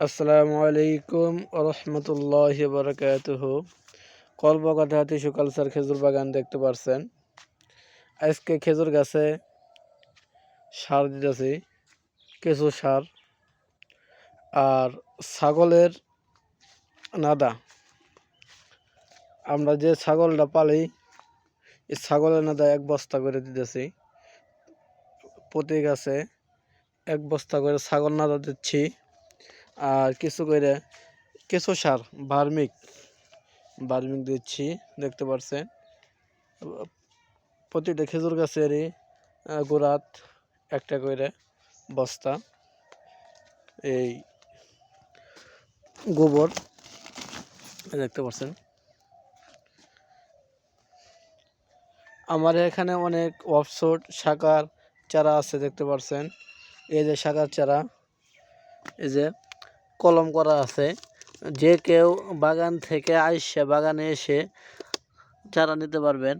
আসসালামু আলাইকুম রহমতুল্লাহ বরকাতুহ কলবকাঠাতে সুকালসার খেজুর বাগান দেখতে পারছেন। আজকে খেজুর গাছে সার দিতেছি কিছু সার আর ছাগলের নাদা। আমরা যে ছাগলটা পালি, এই ছাগলের নাদা এক বস্তা করে দিতেছি। প্রতি গাছে এক বস্তা করে ছাগল নাদা দিচ্ছি। আর কিছু করে কেঁচো সার, বার্মিক বার্মিক দিচ্ছি, দেখতে পাচ্ছেন প্রতিটা খেজুর গাছেরই গোড়াত একটা করে বস্তা, এই গোবর দেখতে পাচ্ছেন আমার এখানে অনেক অফশোট শাকার চারা আছে, দেখতে পাচ্ছেন এই যে শাকার চারা, এই যে কলম করা আছে। যে কেউ বাগান থেকে আইসে বাগানে এসে চারা নিতে পারবেন।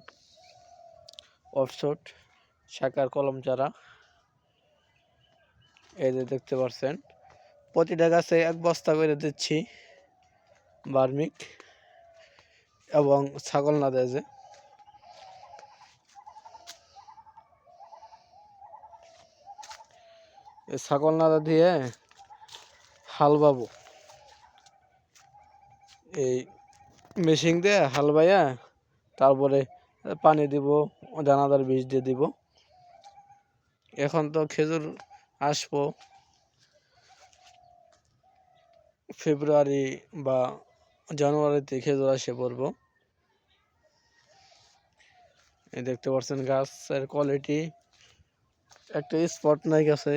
অফশোট শাকার কলম চারা। এই যে দেখতে পাচ্ছেন প্রতিটা গাছে এক বস্তা করে দিচ্ছি বার্মিক এবং ছাগল না দেয় যে। ছাগল নাদা দিয়ে হাল বাবু এই মেশিন দিয়ে হাল বাইয়া তারপরে পানি দিব, দানাদার বীজ দিয়ে দিব। এখন তো খেজুর আসব। ফেব্রুয়ারি বা জানুয়ারিতে খেজুর আসে পড়ব। দেখতে পাচ্ছেন গাছের কোয়ালিটি একটা স্পট নাই গাছে,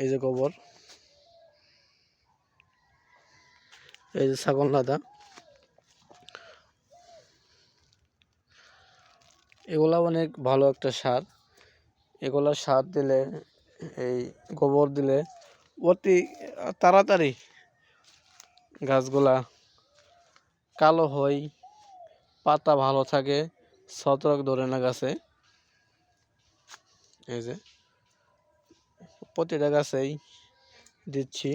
এই যে গোবর। এই যে ছাগল নাদা এগুলা অনেক ভালো একটা সার। এগুলা সার দিলে, এই গোবর দিলে অতি তাড়াতাড়ি গাছগুলা কালো হয়, পাতা ভালো থাকে, ছত্রাক ধরে না গাছে। এই যে প্রতিটা গাছেই দিচ্ছি।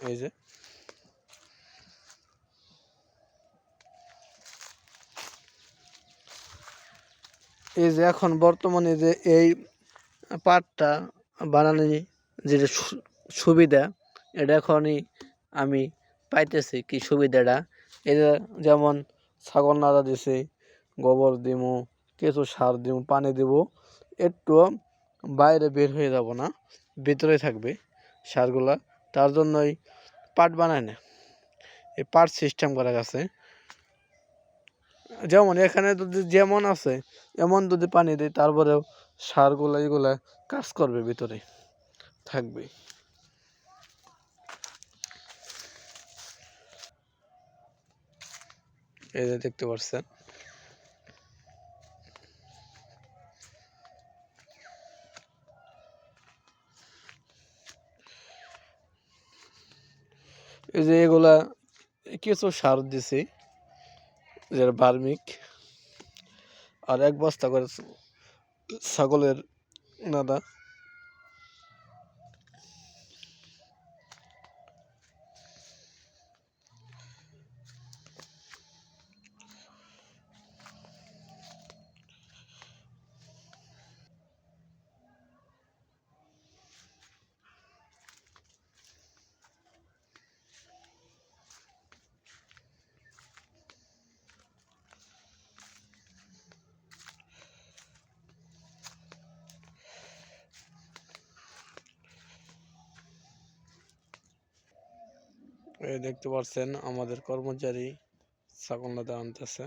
এই যে। এই যে এখন বর্তমানে যে এই পাটটা বানানি যেটা সু- সুবিধা, এটা এখনই আমি পাইতেছি কি সুবিধাটা। এই যে যেমন ছাগল নাড়া দিছি, গোবর দিমু, কিছু সার দিমু, পানি দিব একটু বাইরে বের হয়ে যাব না ভিতরে থাকবে সারগুলা। তার জন্যই পাট বানায় না। এই পাট সিস্টেম করা গেছে। যেমন এখানে যদি যেমন আছে, এমন যদি পানি দেয়, তারপরেও সারগুলা, এগুলা কাজ করবে ভিতরে, থাকবে। এই যে দেখতে পাচ্ছেন এই যে এগুলা কিছু সার দিছি যেটা বার্মিক আর এক বস্তা করে ছাগলের নাদা। এই দেখতে পাচ্ছেন আমাদের কর্মচারী ছাগল নাদা আনতেছে।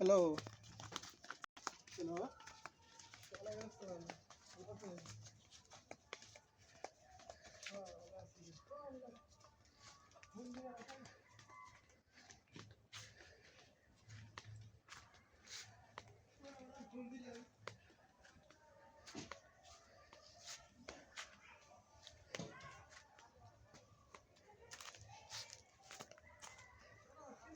হ্যালো